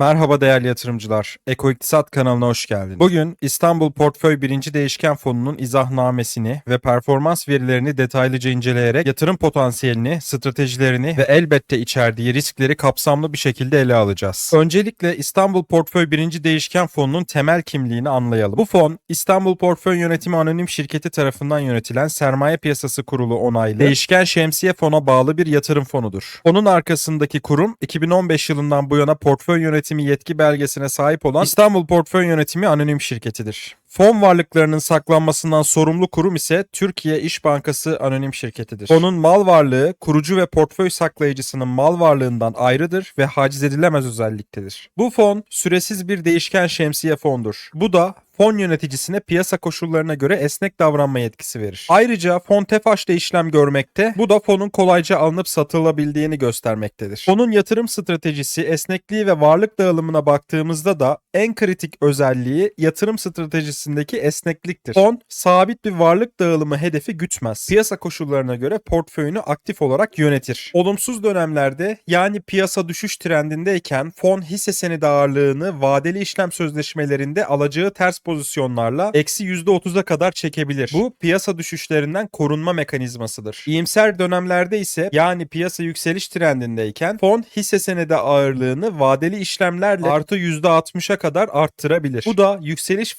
Merhaba değerli yatırımcılar. Eko İktisat kanalına hoş geldiniz. Bugün İstanbul Portföy 1. Değişken Fonu'nun izahnamesini ve performans verilerini detaylıca inceleyerek yatırım potansiyelini, stratejilerini ve elbette içerdiği riskleri kapsamlı bir şekilde ele alacağız. Öncelikle İstanbul Portföy 1. Değişken Fonu'nun temel kimliğini anlayalım. Bu fon İstanbul Portföy Yönetimi Anonim Şirketi tarafından yönetilen Sermaye Piyasası Kurulu onaylı değişken şemsiye fona bağlı bir yatırım fonudur. Onun arkasındaki kurum 2015 yılından bu yana portföy yönetimi yetki belgesine sahip olan İstanbul Portföy Yönetimi Anonim Şirketidir. Fon varlıklarının saklanmasından sorumlu kurum ise Türkiye İş Bankası Anonim Şirketidir. Fonun mal varlığı kurucu ve portföy saklayıcısının mal varlığından ayrıdır ve haciz edilemez özelliktedir. Bu fon süresiz bir değişken şemsiye fondur. Bu da fon yöneticisine piyasa koşullarına göre esnek davranma yetkisi verir. Ayrıca fon TEFAŞ'ta işlem görmekte, bu da fonun kolayca alınıp satılabildiğini göstermektedir. Fonun yatırım stratejisi, esnekliği ve varlık dağılımına baktığımızda da en kritik özelliği yatırım stratejisindeki esnekliktir. Fon sabit bir varlık dağılımı hedefi gütmez. Piyasa koşullarına göre portföyünü aktif olarak yönetir. Olumsuz dönemlerde yani piyasa düşüş trendindeyken fon hisse senedi ağırlığını vadeli işlem sözleşmelerinde alacağı ters pozisyonlarla eksi %30'a kadar çekebilir. Bu piyasa düşüşlerinden korunma mekanizmasıdır. İyimser dönemlerde ise yani piyasa yükseliş trendindeyken fon hisse senedi ağırlığını vadeli işlemlerle artı %60'a kadar arttırabilir. Bu da yükseliş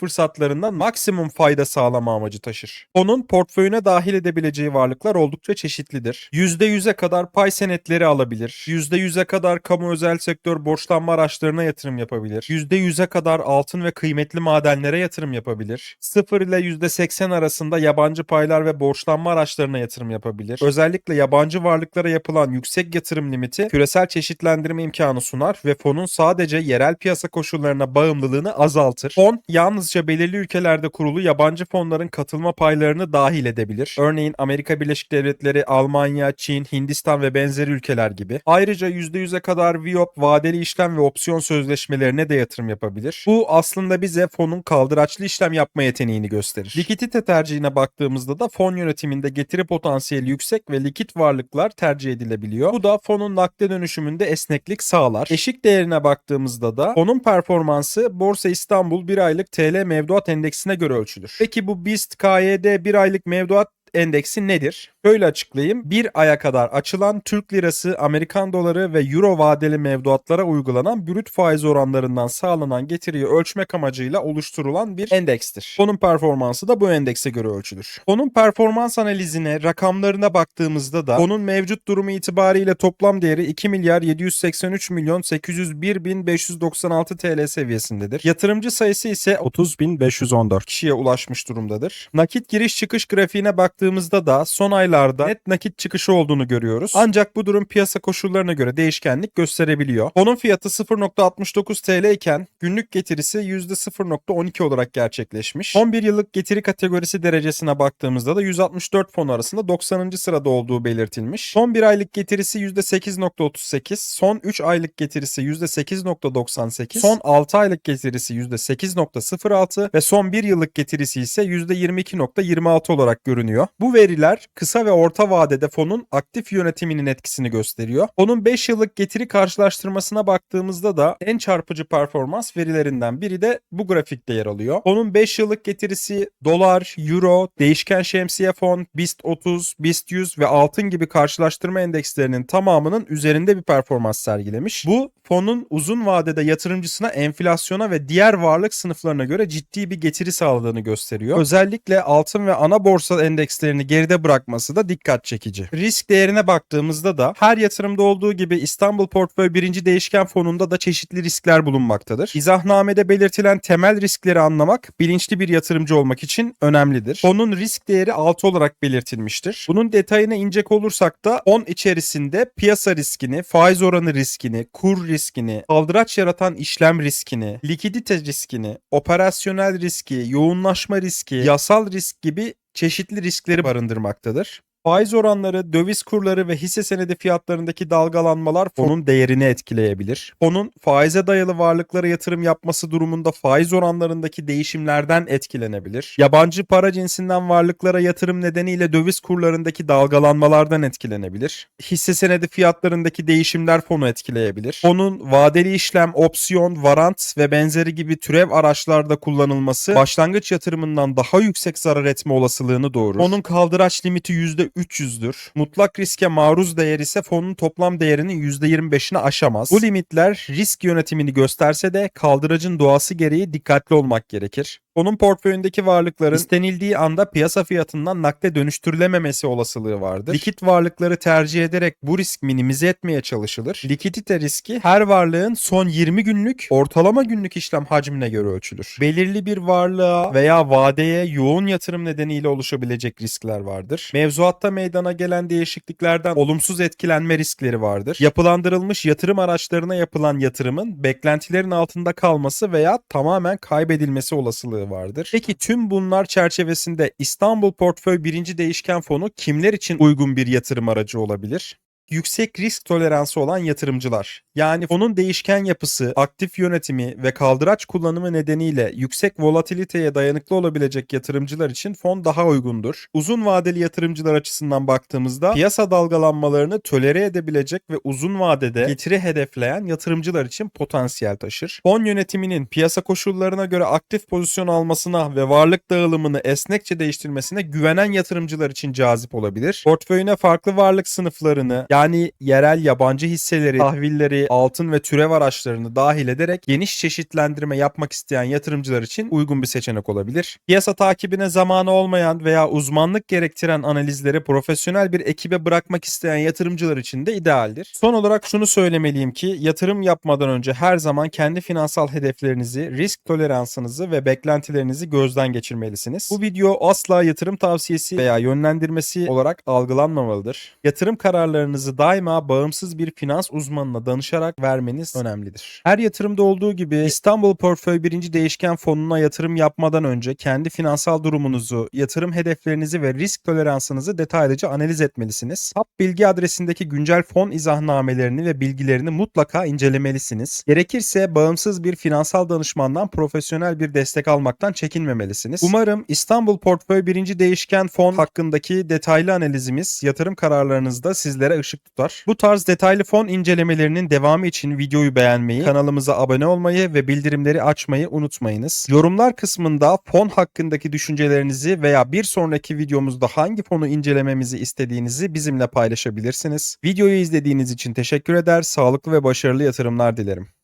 fırsatlarından maksimum fayda sağlama amacı taşır. Fonun portföyüne dahil edebileceği varlıklar oldukça çeşitlidir. %100'e kadar pay senetleri alabilir. %100'e kadar kamu özel sektör borçlanma araçlarına yatırım yapabilir. %100'e kadar altın ve kıymetli madenlere yatırım yapabilir. 0 ile %80 arasında yabancı paylar ve borçlanma araçlarına yatırım yapabilir. Özellikle yabancı varlıklara yapılan yüksek yatırım limiti küresel çeşitlendirme imkanı sunar ve fonun sadece yerel piyasa koşullarına bağımlılığını azaltır. Fon yalnızca belirli ülkelerde kurulu yabancı fonların katılma paylarını dahil edebilir. Örneğin Amerika Birleşik Devletleri, Almanya, Çin, Hindistan ve benzeri ülkeler gibi. Ayrıca %100'e kadar VIOP, vadeli işlem ve opsiyon sözleşmelerine de yatırım yapabilir. Bu aslında bize fonun kaldıraçlı işlem yapma yeteneğini gösterir. Likidite tercihine baktığımızda da fon yönetiminde getiri potansiyeli yüksek ve likit varlıklar tercih edilebiliyor. Bu da fonun nakde dönüşümünde esneklik sağlar. Eşik değerine baktığımızda da fonun performansı Borsa İstanbul 1 aylık TL mevduat endeksine göre ölçülür. Peki bu BIST KYD 1 aylık mevduat endeksi nedir? Böyle açıklayayım. Bir aya kadar açılan Türk lirası, Amerikan doları ve euro vadeli mevduatlara uygulanan brüt faiz oranlarından sağlanan getiriyi ölçmek amacıyla oluşturulan bir endekstir. Fonun performansı da bu endekse göre ölçülür. Fonun performans analizine, rakamlarına baktığımızda da fonun mevcut durumu itibariyle toplam değeri 2 milyar 783 milyon 801 bin 596 TL seviyesindedir. Yatırımcı sayısı ise 30 bin 514 kişiye ulaşmış durumdadır. Nakit giriş çıkış grafiğine baktığımızda da son aylarda net nakit çıkışı olduğunu görüyoruz. Ancak bu durum piyasa koşullarına göre değişkenlik gösterebiliyor. Fonun fiyatı 0.69 TL iken günlük getirisi %0.12 olarak gerçekleşmiş. 11 yıllık getiri kategorisi derecesine baktığımızda da 164 fon arasında 90. sırada olduğu belirtilmiş. Son 1 aylık getirisi %8.38, son 3 aylık getirisi %8.98, son 6 aylık getirisi %8.06 ve son 1 yıllık getirisi ise %22.26 olarak görünüyor. Bu veriler kısa ve orta vadede fonun aktif yönetiminin etkisini gösteriyor. Fonun 5 yıllık getiri karşılaştırmasına baktığımızda da en çarpıcı performans verilerinden biri de bu grafikte yer alıyor. Fonun 5 yıllık getirisi dolar, euro, değişken şemsiye fon, BIST 30, BIST 100 ve altın gibi karşılaştırma endekslerinin tamamının üzerinde bir performans sergilemiş. Bu fonun uzun vadede yatırımcısına enflasyona ve diğer varlık sınıflarına göre ciddi bir getiri sağladığını gösteriyor. Özellikle altın ve ana borsa endekslerini geride bırakması da dikkat çekici. Risk değerine baktığımızda da her yatırımda olduğu gibi İstanbul Portföy 1. Değişken Fonu'nda da çeşitli riskler bulunmaktadır. İzahnamede belirtilen temel riskleri anlamak bilinçli bir yatırımcı olmak için önemlidir. Fonun risk değeri 6 olarak belirtilmiştir. Bunun detayına inecek olursak da 10 içerisinde piyasa riskini, faiz oranı riskini, kur riskini, kaldıraç yaratan işlem riskini, likidite riskini, operasyonel riski, yoğunlaşma riski, yasal risk gibi çeşitli riskleri barındırmaktadır. Faiz oranları, döviz kurları ve hisse senedi fiyatlarındaki dalgalanmalar fonun değerini etkileyebilir. Fonun faize dayalı varlıklara yatırım yapması durumunda faiz oranlarındaki değişimlerden etkilenebilir. Yabancı para cinsinden varlıklara yatırım nedeniyle döviz kurlarındaki dalgalanmalardan etkilenebilir. Hisse senedi fiyatlarındaki değişimler fonu etkileyebilir. Fonun vadeli işlem, opsiyon, varant ve benzeri gibi türev araçlarda kullanılması başlangıç yatırımından daha yüksek zarar etme olasılığını doğurur. Fonun kaldıraç limiti %300'dür. Mutlak riske maruz değer ise fonun toplam değerinin %25'ini aşamaz. Bu limitler risk yönetimini gösterse de kaldıracın doğası gereği dikkatli olmak gerekir. Fonun portföyündeki varlıkların istenildiği anda piyasa fiyatından nakde dönüştürülememesi olasılığı vardır. Likit varlıkları tercih ederek bu risk minimize etmeye çalışılır. Likidite riski her varlığın son 20 günlük ortalama günlük işlem hacmine göre ölçülür. Belirli bir varlığa veya vadeye yoğun yatırım nedeniyle oluşabilecek riskler vardır. Mevzuatta meydana gelen değişikliklerden olumsuz etkilenme riskleri vardır. Yapılandırılmış yatırım araçlarına yapılan yatırımın beklentilerin altında kalması veya tamamen kaybedilmesi olasılığı vardır. Peki tüm bunlar çerçevesinde İstanbul Portföy birinci değişken fonu kimler için uygun bir yatırım aracı olabilir? Yüksek risk toleransı olan yatırımcılar. Yani fonun değişken yapısı, aktif yönetimi ve kaldıraç kullanımı nedeniyle yüksek volatiliteye dayanıklı olabilecek yatırımcılar için fon daha uygundur. Uzun vadeli yatırımcılar açısından baktığımızda piyasa dalgalanmalarını tolere edebilecek ve uzun vadede getiri hedefleyen yatırımcılar için potansiyel taşır. Fon yönetiminin piyasa koşullarına göre aktif pozisyon almasına ve varlık dağılımını esnekçe değiştirmesine güvenen yatırımcılar için cazip olabilir. Portföyüne farklı varlık sınıflarını yani yerel yabancı hisseleri, tahvilleri, altın ve türev araçlarını dahil ederek geniş çeşitlendirme yapmak isteyen yatırımcılar için uygun bir seçenek olabilir. Piyasa takibine zamanı olmayan veya uzmanlık gerektiren analizleri profesyonel bir ekibe bırakmak isteyen yatırımcılar için de idealdir. Son olarak şunu söylemeliyim ki yatırım yapmadan önce her zaman kendi finansal hedeflerinizi, risk toleransınızı ve beklentilerinizi gözden geçirmelisiniz. Bu video asla yatırım tavsiyesi veya yönlendirmesi olarak algılanmamalıdır. Yatırım kararlarınızı daima bağımsız bir finans uzmanına danışarak vermeniz önemlidir. Her yatırımda olduğu gibi İstanbul Portföy birinci değişken fonuna yatırım yapmadan önce kendi finansal durumunuzu, yatırım hedeflerinizi ve risk toleransınızı detaylıca analiz etmelisiniz. Hap bilgi adresindeki güncel fon izahnamelerini ve bilgilerini mutlaka incelemelisiniz. Gerekirse bağımsız bir finansal danışmandan profesyonel bir destek almaktan çekinmemelisiniz. Umarım İstanbul Portföy birinci değişken fon hakkındaki detaylı analizimiz yatırım kararlarınızda sizlere ışık tutar. Bu tarz detaylı fon incelemelerinin devamı için videoyu beğenmeyi, kanalımıza abone olmayı ve bildirimleri açmayı unutmayınız. Yorumlar kısmında fon hakkındaki düşüncelerinizi veya bir sonraki videomuzda hangi fonu incelememizi istediğinizi bizimle paylaşabilirsiniz. Videoyu izlediğiniz için teşekkür eder, sağlıklı ve başarılı yatırımlar dilerim.